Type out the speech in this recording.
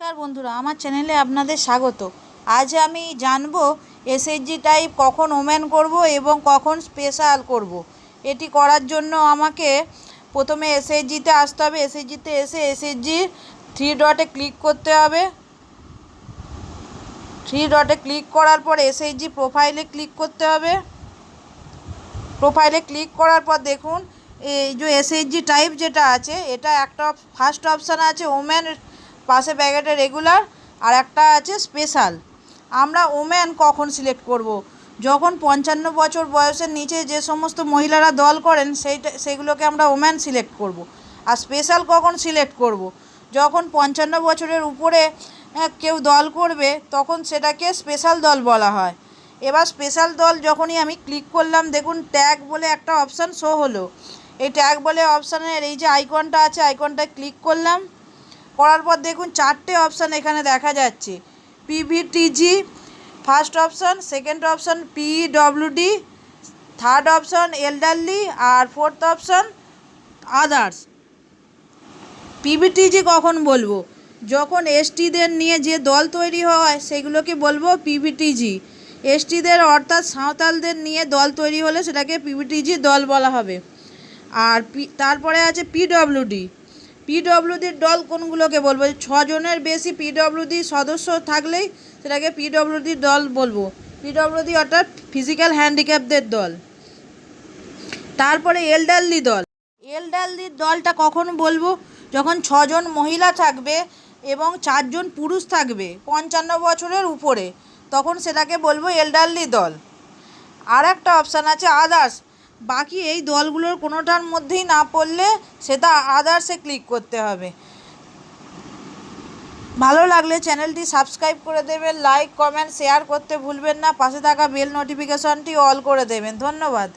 নমস্কার বন্ধুরা, আমার চ্যানেলে আপনাদের স্বাগত। আজ আমি জানব এসএইচজি টাইপ কখন ওমেন করব এবং কখন স্পেশাল করব। এটি করার জন্য আমাকে প্রথমে এসএইচজিতে আসতে হবে। এসএইচজিতে এসে এসএইচজি থ্রি ডটে ক্লিক করতে হবে। থ্রি ডটে ক্লিক করার পর এসএইচজি প্রোফাইলে ক্লিক করতে হবে। প্রোফাইলে ক্লিক করার পর দেখুন, এই যে এসএইচজি টাইপ যেটা আছে, এটা একটা ফার্স্ট অপশান আছে ওমেন পাশে ব্যাগেটে রেগুলার আর একটা আছে স্পেশাল আমরা ওম্যান কখন সিলেক্ট করব। যখন পঞ্চান্ন বছর বয়সের নিচে যে সমস্ত মহিলারা দল করেন সেইটা সেগুলোকে আমরা ওম্যান সিলেক্ট করব। আর স্পেশাল কখন সিলেক্ট করব। যখন পঞ্চান্ন বছরের উপরে হ্যাঁ, কেউ দল করবে তখন সেটাকে স্পেশাল দল বলা হয় এবার স্পেশাল দল যখনই আমি ক্লিক করলাম দেখুন ট্যাগ বলে একটা অপশান শো হলো এই ট্যাগ বলে অপশানের এই যে আইকনটা আছে আইকনটায় ক্লিক করলাম করার পর দেখুন চারটে অপশান এখানে দেখা যাচ্ছে। PVTG first option second option PWD third option elderly আর ফোর্থ অপশান আদার্স পিভিটিজি কখন বলব? যখন এসটিদের নিয়ে যে দল তৈরি হয়, সেগুলোকে বলব পিভিটিজি এসটিদের অর্থাৎ সাঁওতালদের নিয়ে দল তৈরি হলে সেটাকে পিভিটিজি দল বলা হবে। আর পি, তারপরে আছে পিডব্লিউডি পিডব্লিউডির দল কোনগুলোকে বলব? ছজনের বেশি পিডব্লিউডি সদস্য থাকলেই সেটাকে পিডব্লিউডির দল বলব। পিডব্লিউডি অর্থাৎ ফিজিক্যাল হ্যান্ডিক্যাপদের দল। তারপরে এলডারলি দল। এলডারলির দলটা কখন বলব? যখন ছজন মহিলা থাকবে এবং চারজন পুরুষ থাকবে পঞ্চান্ন বছরের উপরে, তখন সেটাকে বলব এলডারলি দল। আর একটা অপশান আছে আদার্স বাকি এই দলগুলোর কোনোটার মধ্যেই না পড়লে সেটা আদার্সে ক্লিক করতে হবে। ভালো লাগলে চ্যানেলটি সাবস্ক্রাইব করে দেবেন লাইক কমেন্ট শেয়ার করতে ভুলবেন না, পাশে থাকা বেল নোটিফিকেশনটি অল করে দেবেন। ধন্যবাদ।